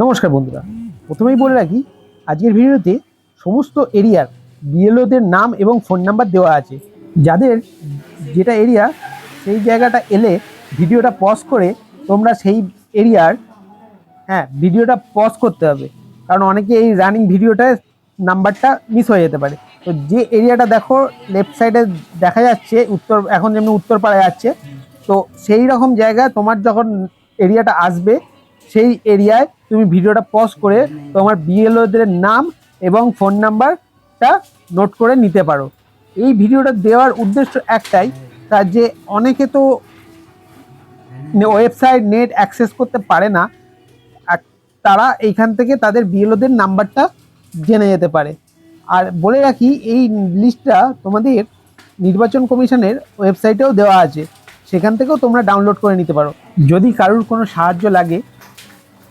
নমস্কার বন্ধুরা, প্রথমেই বলে রাখি, আজকের ভিডিওতে সমস্ত এরিয়ার বিএলওদের নাম এবং ফোন নাম্বার দেওয়া আছে। যাদের যেটা এরিয়া, সেই জায়গাটা এলে ভিডিওটা পজ করে তোমরা সেই এরিয়ার হ্যাঁ ভিডিওটা পজ করতে হবে। কারণ অনেকে এই রানিং ভিডিওটায় নাম্বারটা মিস হয়ে যেতে পারে। তো যে এরিয়াটা দেখো লেফট সাইডে দেখা যাচ্ছে, উত্তর, এখন যেমনি উত্তরপাড়ায় যাচ্ছে তো সেই রকম জায়গা তোমার যখন এরিয়াটা আসবে সেই এরিয়ায় তুমি ভিডিওটা পজ করে তোমার বিএলওদের নাম এবং ফোন নাম্বারটা নোট করে নিতে পারো। এই ভিডিওটা দেওয়ার উদ্দেশ্য একটাই, তার যে অনেকে তো ওয়েবসাইট নেট অ্যাক্সেস করতে পারে না, আর তারা এইখান থেকে তাদের বিএলওদের নাম্বারটা জেনে যেতে পারে। আর বলে রাখি, এই লিস্টটা তোমাদের নির্বাচন কমিশনের ওয়েবসাইটেও দেওয়া আছে। সেখান থেকেও তোমরা ডাউনলোড করে নিতে পারো। যদি কারোর কোনো সাহায্য লাগে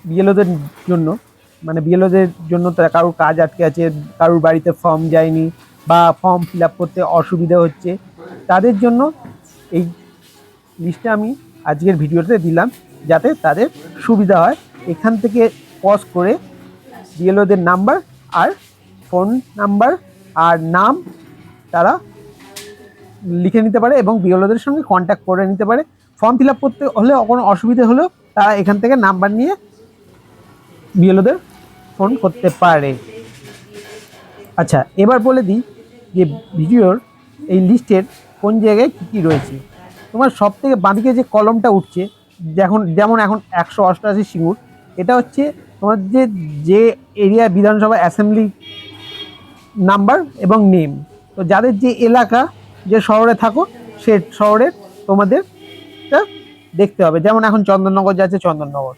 বিএলওদের জন্য মানে বিএলওদের জন্য কারোর কাজ আটকে আছে, কারোর বাড়িতে ফর্ম যায়নি বা ফর্ম ফিল করতে অসুবিধা হচ্ছে, তাদের জন্য এই লিস্টটা আমি আজকের ভিডিওতে দিলাম যাতে তাদের সুবিধা হয়। এখান থেকে পজ করে বিএলওদের নাম্বার আর ফোন নাম্বার আর নাম তারা লিখে নিতে পারে এবং বিএলওদের সঙ্গে কন্ট্যাক্ট করে নিতে পারে। ফর্ম ফিল করতে হলে কোনো অসুবিধা হলেও তারা এখান থেকে নাম্বার নিয়ে বিএলওদের ফোন করতে পারে। আচ্ছা এবার বলে দিই যে ভিডিওর এই লিস্টের কোন জায়গায় কী কী রয়েছে। তোমার সব থেকে বাঁদিকে যে কলমটা উঠছে, যেমন যেমন এখন একশো অষ্টআশি সিঙ্গুর, এটা হচ্ছে তোমার যে যে এরিয়া বিধানসভা অ্যাসেম্বলি নাম্বার এবং নেম। তো যাদের যে এলাকা, যে শহরে থাকো, সে শহরের তোমাদেরটা দেখতে হবে। যেমন এখন চন্দননগর যাচ্ছে, চন্দননগর।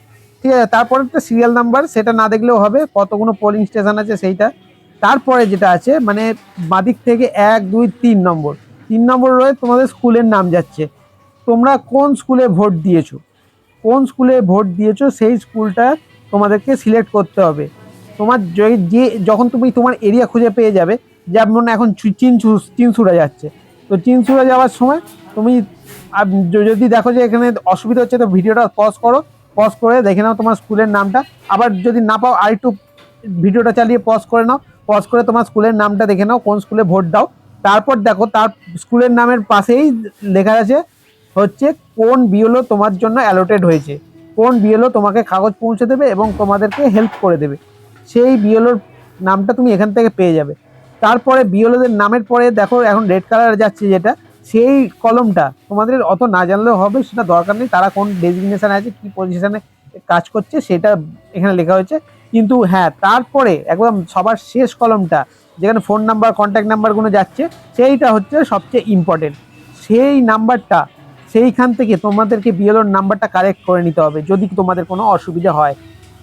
ঠিক আছে, তারপরে একটা সিরিয়াল নাম্বার সেটা না দেখলেও হবে, কতগুলো পোলিং স্টেশন আছে সেইটা। তারপরে যেটা আছে মানে বাদিক থেকে এক, দুই, তিন নম্বর। তিন নম্বর রয়ে তোমাদের স্কুলের নাম যাচ্ছে। তোমরা কোন স্কুলে ভোট দিয়েছ? কোন স্কুলে ভোট দিয়েছ? সেই স্কুলটা তোমাদেরকে সিলেক্ট করতে হবে। তোমার যে- যখন তুমি তোমার এরিয়া খুঁজে পেয়ে যাবে, যেমন এখন চি- চিনচু, চিনসুরা যাচ্ছে। তো চিনসুরা যাওয়ার সময় তুমি যদি দেখো যে এখানে অসুবিধা হচ্ছে, তো ভিডিওটা পজ করো। পজ করে দেখে নাও তোমার স্কুলের নামটা। আবার যদি না পাও আরেকটু ভিডিওটা চালিয়ে পজ করে নাও। পজ করে তোমার স্কুলের নামটা দেখে নাও, কোন স্কুলে ভোট দাও। তারপর দেখো, তার স্কুলের নামের পাশেই লেখা আছে হচ্ছে, কোন বিএলও তোমার জন্য অ্যালোটেড হয়েছে। কোন বিএলও তোমাকে কাগজ পৌঁছে দেবে এবং তোমাদেরকে হেল্প করে দেবে। সেই বিএলওর নামটা তুমি এখান থেকে পেয়ে যাবে। তারপরে বিএলওদের নামের পরে দেখো, এখন রেড কালার যাচ্ছে যেটা। সেই কলমটা তোমাদের অত না জানলেও হবে, সেটা দরকার নেই। তারা কোন ডেজিগনেশন আছে, কি পজিশনে কাজ করছে, সেটা এখানে লেখা হয়েছে। কিন্তু হ্যাঁ তারপরে একদম সবার শেষ কলমটা, যেখানে ফোন নাম্বার কন্ট্যাক্ট নাম্বারগুলো যাচ্ছে, সেইটা হচ্ছে সবচেয়ে ইম্পর্টেন্ট সেই নাম্বারটা সেইখান থেকে তোমাদেরকে বিএলওর নাম্বারটা কালেক্ট করে নিতে হবে, যদি তোমাদের কোনো অসুবিধা হয়।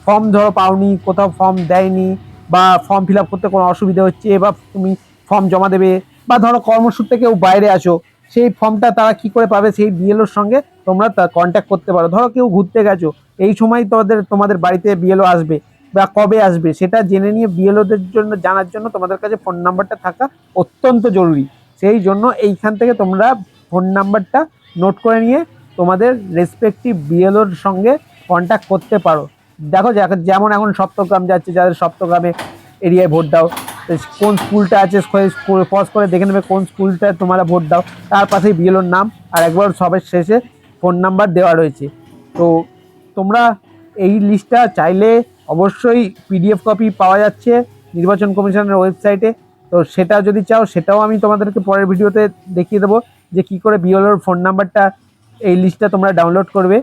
ফর্ম ধরো পাওনি, কোথাও ফর্ম দেয়নি, বা ফর্ম ফিল করতে কোনো অসুবিধা হচ্ছে, বা তুমি ফর্ম জমা দেবে, বা ধরো কর্মসূত্রে কেউ বাইরে আসো সেই ফর্মটা তারা কি করে পাবে সেই বিএলওর সঙ্গে তোমরা কন্ট্যাক্ট করতে পারো। ধরো কেউ ঘুরতে গেছো, এই সময় তোমাদের তোমাদের বাড়িতে বিএলও আসবে বা কবে আসবে সেটা জেনে নিয়ে বিএলওদের জন্য, জানার জন্য তোমাদের কাছে ফোন নাম্বারটা থাকা অত্যন্ত জরুরি। সেই জন্য এইখান থেকে তোমরা ফোন নাম্বারটা নোট করে নিয়ে তোমাদের রেসপেক্টিভ বিএলওর সঙ্গে কন্ট্যাক্ট করতে পারো। দেখো যেমন এখন সপ্তগ্রাম যাচ্ছে, যাদের সপ্তগ্রামে এরিয়ায় ভোট দাও তো কোন স্কুলটা আছে পজ করে দেখে নেবে কোন স্কুলটা তোমরা ভোট দাও। তার পাশেই বিএলওর নাম আর একবার সবের শেষে ফোন নাম্বার দেওয়া রয়েছে। তো তোমরা এই লিস্টটা চাইলে অবশ্যই পিডিএফ কপি পাওয়া যাচ্ছে নির্বাচন কমিশনের ওয়েবসাইটে তো সেটা যদি চাও, সেটাও আমি তোমাদেরকে পরের ভিডিওতে দেখিয়ে দেবো যে কি করে বিএলওর ফোন নাম্বারটা এই লিস্টটা তোমরা ডাউনলোড করবে।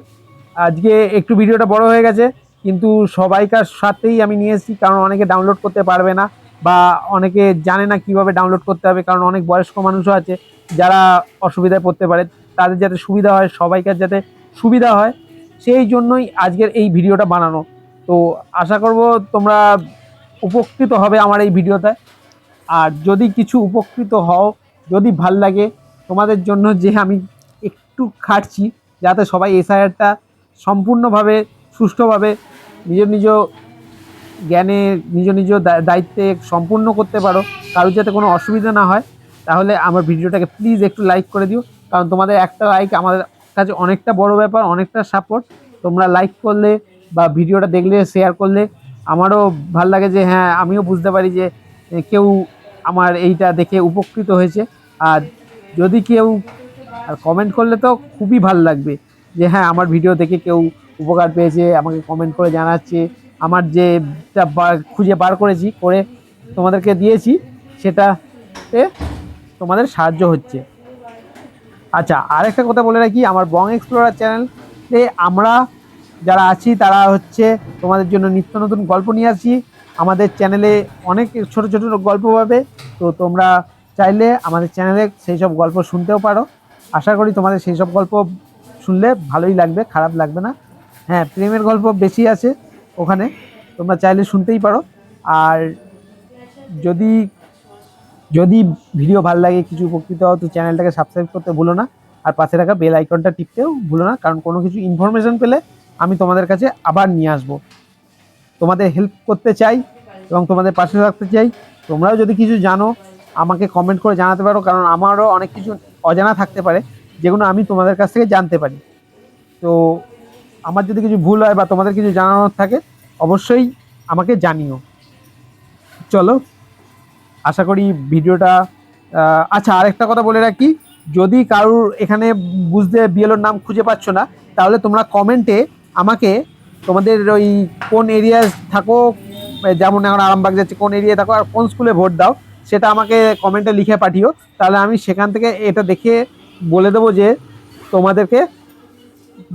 আজকে একটু ভিডিওটা বড় হয়ে গেছে, কিন্তু সবাইকার সাথেই আমি নিয়ে এসেছি, কারণ অনেকে ডাউনলোড করতে পারবে না। বা অনেকে জানে না কীভাবে ডাউনলোড করতে হবে, কারণ অনেক বয়স্ক মানুষও আছে যারা অসুবিধায় পড়তে পারে। তাদের যাতে সুবিধা হয়, সবাইকার যাতে সুবিধা হয়, সেই জন্যই আজকের এই ভিডিওটা বানানো। তো আশা করব তোমরা উপকৃত হবে আমার এই ভিডিওতে। আর যদি কিছু উপকৃত হও, যদি ভালো লাগে, তোমাদের জন্য যে আমি একটু খাটছি, যাতে সবাই এসআইআরটা সম্পূর্ণভাবে সুষ্ঠুভাবে নিজ নিজ জ্ঞানে নিজ নিজ দায়িত্বে সম্পূর্ণ করতে পারো, কারোর যাতে কোনো অসুবিধা না হয়, তাহলে আমার ভিডিওটাকে প্লিজ একটু লাইক করে দিও। কারণ তোমাদের একটা লাইক আমাদের কাছে অনেকটা বড় ব্যাপার, অনেকটা সাপোর্ট তোমরা লাইক করলে বা ভিডিওটা দেখলে শেয়ার করলে, আমারও ভালো লাগে যে হ্যাঁ আমিও বুঝতে পারি যে কেউ আমার এইটা দেখে উপকৃত হয়েছে। আর যদি কেউ আর কমেন্ট করলে তো খুবই ভালো লাগবে যে হ্যাঁ আমার ভিডিও দেখে কেউ উপকার পেয়েছে, আমাকে কমেন্ট করে জানাচ্ছে। আমার যে খুঁজে বার করেছি, করে তোমাদেরকে দিয়েছি সেটাতে তোমাদের সাহায্য হচ্ছে। আচ্ছা আরেকটা কথা বলে রাখি, আমার বং এক্সপ্লোরার চ্যানেলে আমরা যারা আছি, তারা হচ্ছে তোমাদের জন্য নিত্য নতুন গল্প নিয়ে আসি আমাদের চ্যানেলে অনেক ছোট ছোট গল্প পাবে তো তোমরা চাইলে আমাদের চ্যানেলে সেই সব গল্প শুনতেও পারো। আশা করি তোমাদের সেই সব গল্প শুনলে ভালোই লাগবে, খারাপ লাগবে না। হ্যাঁ প্রেমের গল্প বেশি আছে। ওখানে, তোমরা চাইলে শুনতেই পারো। আর যদি যদি ভিডিও ভালো লাগে, কিছু উপকৃত হও, তো চ্যানেলটাকে সাবস্ক্রাইব করতে ভুলো না। আর পাশে রাখা বেল আইকনটা টিপতেও ভুলো না, কারণ কোনো কিছু ইনফরমেশন পেলে আমি তোমাদের কাছে আবার নিয়ে আসব। তোমাদের হেল্প করতে চাই এবং তোমাদের পাশে থাকতে চাই। তোমরাও যদি কিছু জানো, আমাকে কমেন্ট করে জানাতে পারো, কারণ আমারও অনেক কিছু অজানা থাকতে পারে, যেগুলো আমি তোমাদের কাছ থেকে জানতে পারি। তো, আমার যদি কিছু ভুল হয় বা তোমাদের কিছু জানানোর থাকে অবশ্যই আমাকে জানিও। চলো, আশা করি ভিডিওটা আচ্ছা আরেকটা কথা বলে রাখি। যদি কারুর এখানে বুঝতে বিএলওর নাম খুঁজে পাচ্ছ না, তাহলে তোমরা কমেন্টে আমাকে তোমাদের ওই কোন এরিয়ায় থাকো, যেমন এখন আরামবাগ যাচ্ছে, কোন এরিয়ায় থাকো আর কোন স্কুলে ভোট দাও, সেটা আমাকে কমেন্টে লিখে পাঠিও। তাহলে আমি সেখান থেকে এটা দেখে বলে দেবো যে তোমাদেরকে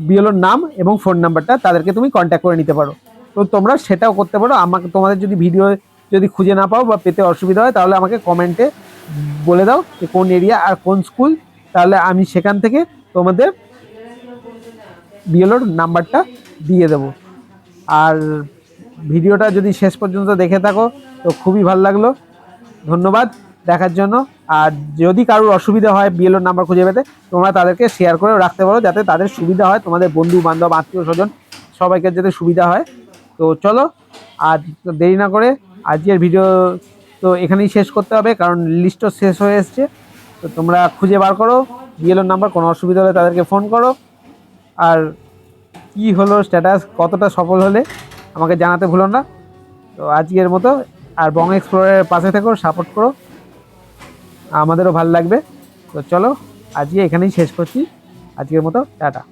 বিএলওর নাম এবং ফোন নাম্বারটা তাদেরকে তুমি কন্ট্যাক্ট করে নিতে পারো। তো তোমরা সেটাও করতে পারো। আমাকে তোমাদের যদি ভিডিও যদি খুঁজে না পাও বা পেতে অসুবিধা হয়, তাহলে আমাকে কমেন্টে বলে দাও যে কোন এরিয়া আর কোন স্কুল তাহলে আমি সেখান থেকে তোমাদের বিএলওর নাম্বারটা দিয়ে দেবো। আর ভিডিওটা যদি শেষ পর্যন্ত দেখে থাকো, তো খুবই ভালো লাগল। ধন্যবাদ দেখার জন্য। আর যদি কারোর অসুবিধা হয় বিএলওর নাম্বার খুঁজে পেতে, তোমরা তাদেরকে শেয়ার করে রাখতে পারো, যাতে তাদের সুবিধা হয়, তোমাদের বন্ধু বান্ধব আত্মীয় স্বজন সবাইকে যাতে সুবিধা হয়। তো চলো, আর দেরি না করে আজকের ভিডিও তো এখানেই শেষ করতে হবে, কারণ লিস্টও শেষ হয়ে এসছে। তো তোমরা খুঁজে বার করো বিএলওর নাম্বার কোনো অসুবিধা হলে তাদেরকে ফোন করো। আর কি হলো স্ট্যাটাস কতটা সফল হলে আমাকে জানাতে ভুলো না। তো আজকের মতো, আর বং এক্সপ্লোরের পাশে থেকো সাপোর্ট করো। আমাদেরও ভালো লাগবে। তো চলো, আজকে এখানেই শেষ করছি। আজকের মতো, টাটা।